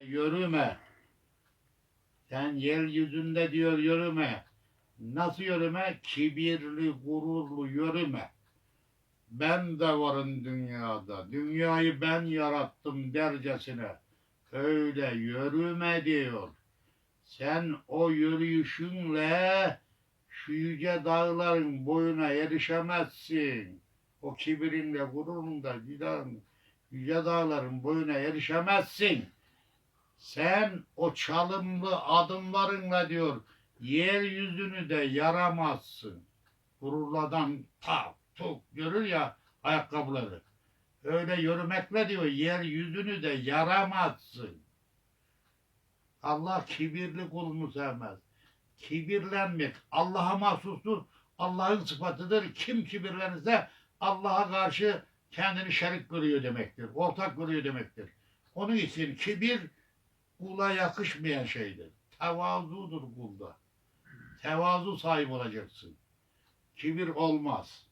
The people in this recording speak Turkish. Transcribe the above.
Yürüme. Sen yeryüzünde diyor yürüme. Nasıl yürüme? Kibirli, gururlu yürüme. Ben de varım dünyada. Dünyayı ben yarattım dercesine. Öyle yürüme diyor. Sen o yürüyüşünle şu yüce dağların boyuna erişemezsin. O kibirinle, gururunla yüce dağların boyuna erişemezsin. Sen o çalımlı adımlarınla diyor yeryüzünü de yaramazsın. Gururladan tak tuk görür ya ayakkabıları. Öyle yürümekle diyor yeryüzünü de yaramazsın. Allah kibirli kulunu sevmez. Kibirlenmek Allah'a mahsustur. Allah'ın sıfatıdır. Kim kibirlenirse Allah'a karşı kendini şerik görüyor demektir. Ortak görüyor demektir. Onun için kibir kula yakışmayan şeydir. Tevazudur kulda. Tevazu sahip olacaksın. Kibir olmaz.